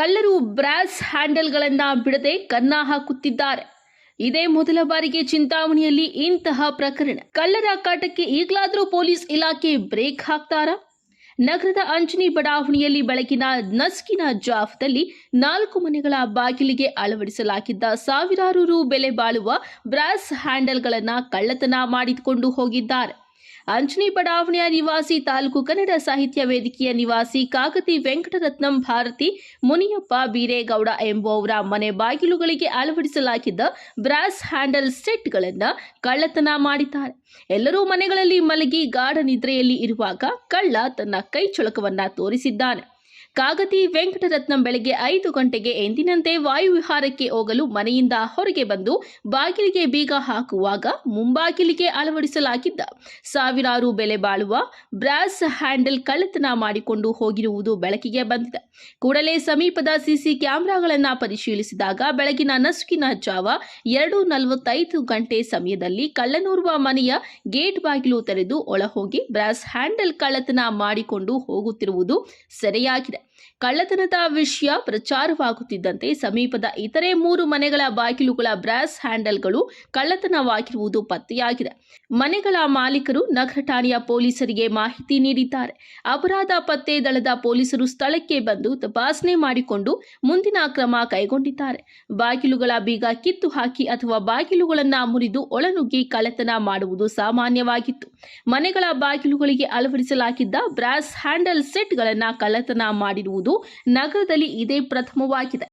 ಕಳ್ಳರು ಬ್ರಾಸ್ ಹ್ಯಾಂಡಲ್ಗಳನ್ನು ಬಿಡದೆ ಕನ್ನ ಹಾಕುತ್ತಿದ್ದಾರೆ. ಇದೇ ಮೊದಲ ಬಾರಿಗೆ ಚಿಂತಾಮಣಿಯಲ್ಲಿ ಇಂತಹ ಪ್ರಕರಣ. ಕಳ್ಳರ ಕಾಟಕ್ಕೆ ಈಗಲಾದರೂ ಪೊಲೀಸ್ ಇಲಾಖೆ ಬ್ರೇಕ್ ಹಾಕ್ತಾರಾ? ನಗರದ ಅಂಜನಿ ಬಡಾವಣೆಯಲ್ಲಿ ಬೆಳಕಿನ ನಸ್ಕಿನ ಜಾಫ್ದಲ್ಲಿ ನಾಲ್ಕು ಮನೆಗಳ ಬಾಗಿಲಿಗೆ ಅಳವಡಿಸಲಾಗಿದ್ದ ಸಾವಿರಾರು ರು ಬೆಲೆ ಬಾಳುವ ಬ್ರಾಸ್ ಹ್ಯಾಂಡಲ್ಗಳನ್ನು ಕಳ್ಳತನ ಮಾಡಿಕೊಂಡು ಹೋಗಿದ್ದಾರೆ. ಅಂಜನಿ ಬಡಾವಣೆಯ ನಿವಾಸಿ ತಾಲೂಕು ಕನ್ನಡ ಸಾಹಿತ್ಯ ವೇದಿಕೆಯ ನಿವಾಸಿ ಕಾಕತಿ ವೆಂಕಟರತ್ನಂ ಭಾರತಿ, ಮುನಿಯಪ್ಪ ಬೀರೇಗೌಡ ಎಂಬುವವರ ಮನೆ ಬಾಗಿಲುಗಳಿಗೆ ಅಳವಡಿಸಲಾಗಿದ್ದ ಬ್ರಾಸ್ ಹ್ಯಾಂಡಲ್ ಸೆಟ್ಗಳನ್ನು ಕಳ್ಳತನ ಮಾಡಿದ್ದಾರೆ. ಎಲ್ಲರೂ ಮನೆಗಳಲ್ಲಿ ಮಲಗಿ ಗಾಢ ನಿದ್ರೆಯಲ್ಲಿ ಇರುವಾಗ ಕಳ್ಳ ತನ್ನ ಕೈ ಚಳಕವನ್ನ ತೋರಿಸಿದ್ದಾನೆ. ಕಾಗತಿ ವೆಂಕಟರತ್ನಂ ಬೆಳಗ್ಗೆ ಐದು ಗಂಟೆಗೆ ಎಂದಿನಂತೆ ವಾಯುವಿಹಾರಕ್ಕೆ ಹೋಗಲು ಮನೆಯಿಂದ ಹೊರಗೆ ಬಂದು ಬಾಗಿಲಿಗೆ ಬೀಗ ಹಾಕುವಾಗ ಮುಂಬಾಗಿಲಿಗೆ ಅಳವಡಿಸಲಾಗಿದ್ದ. ಸಾವಿರಾರು ಬೆಲೆ ಬಾಳುವ ಬ್ರಾಸ್ ಹ್ಯಾಂಡಲ್ ಕಳ್ಳತನ ಮಾಡಿಕೊಂಡು ಹೋಗಿರುವುದು ಬೆಳಕಿಗೆ ಬಂದಿದೆ. ಕೂಡಲೇ ಸಮೀಪದ ಸಿಸಿ ಕ್ಯಾಮೆರಾಗಳನ್ನು ಪರಿಶೀಲಿಸಿದಾಗ ಬೆಳಗಿನ ನಸುಕಿನ ಜಾವ ಎರಡು ನಲವತ್ತೈದು ಗಂಟೆ ಸಮಯದಲ್ಲಿ ಕಳ್ಳನೂರುವ ಮನೆಯ ಗೇಟ್ ಬಾಗಿಲು ತೆರೆದು ಒಳಹೋಗಿ ಬ್ರಾಸ್ ಹ್ಯಾಂಡಲ್ ಕಳ್ಳತನ ಮಾಡಿಕೊಂಡು ಹೋಗುತ್ತಿರುವುದು ಸೆರೆಯಾಗಿದೆ. ಕಳ್ಳತನದ ವಿಷಯ ಪ್ರಚಾರವಾಗುತ್ತಿದ್ದಂತೆ ಸಮೀಪದ ಇತರೆ ಮೂರು ಮನೆಗಳ ಬಾಗಿಲುಗಳ ಬ್ರಾಸ್ ಹ್ಯಾಂಡಲ್ಗಳು ಕಳ್ಳತನವಾಗಿರುವುದು ಪತ್ತೆಯಾಗಿದೆ. ಮನೆಗಳ ಮಾಲೀಕರು ನಗರ ಠಾಣೆಯ ಪೊಲೀಸರಿಗೆ ಮಾಹಿತಿ ನೀಡಿದ್ದಾರೆ. ಅಪರಾಧ ಪತ್ತೆ ದಳದ ಪೊಲೀಸರು ಸ್ಥಳಕ್ಕೆ ಬಂದು ತಪಾಸಣೆ ಮಾಡಿಕೊಂಡು ಮುಂದಿನ ಕ್ರಮ ಕೈಗೊಂಡಿದ್ದಾರೆ. ಬಾಗಿಲುಗಳ ಬೀಗ ಕಿತ್ತು ಹಾಕಿ ಅಥವಾ ಬಾಗಿಲುಗಳನ್ನು ಮುರಿದು ಒಳನುಗ್ಗಿ ಕಳ್ಳತನ ಮಾಡುವುದು ಸಾಮಾನ್ಯವಾಗಿತ್ತು. ಮನೆಗಳ ಬಾಗಿಲುಗಳಿಗೆ ಅಳವಡಿಸಲಾಗಿದ್ದ ಬ್ರಾಸ್ ಹ್ಯಾಂಡಲ್ ಸೆಟ್ಗಳನ್ನು ಕಳ್ಳತನ ಮಾಡಿರುವುದು ನಗರದಲ್ಲಿ ಇದೇ ಪ್ರಥಮವಾಗಿದೆ.